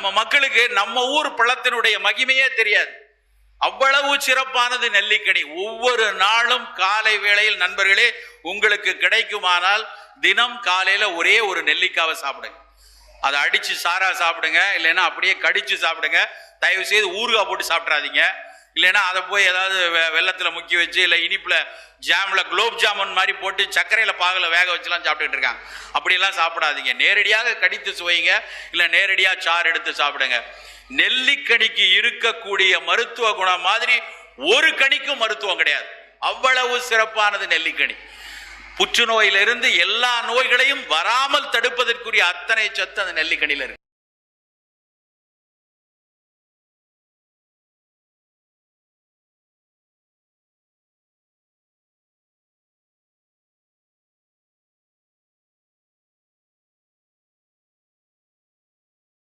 நம்ம மக்களுக்கு நம்ம ஊர் பழத்தினுடைய மகிமையே தெரியாது. அவ்வளவு சிறப்பானது நெல்லிக்கனி. ஒவ்வொரு நாளும் காலை வேளையில் நண்பர்களே உங்களுக்கு கிடைக்குமானால் தினம் காலையில ஒரே ஒரு நெல்லிக்காவை சாப்பிடுங்க. அதை அடிச்சு சாரா சாப்பிடுங்க இல்லைன்னா அப்படியே கடிச்சு சாப்பிடுங்க. தயவு செய்து ஊறுகாய் போட்டு சாப்பிட்றாதீங்க இல்லைன்னா அதை போய் ஏதாவது வெ- முக்கி வச்சு இல்லை இனிப்பில் ஜாமில் குலோப் ஜாமுன் மாதிரி போட்டு சர்க்கரையில் பாகில் வேக வச்சுலாம் சாப்பிட்டுட்டு இருக்காங்க. அப்படிலாம் சாப்பிடாதீங்க. நேரடியாக கடித்து சுவைங்க. இல்லை நேரடியாக சாறு எடுத்து சாப்பிடுங்க. நெல்லிக்கனிக்கு இருக்கக்கூடிய மருத்துவ குணம் மாதிரி ஒரு கனிக்கும் மருத்துவம் கிடையாது. அவ்வளவு சிறப்பானது நெல்லிக்கனி. புற்றுநோயிலிருந்து எல்லா நோய்களையும் வராமல் தடுப்பதற்குரிய அத்தனை சத்து அந்த நெல்லிக்கனியில் இருக்கு.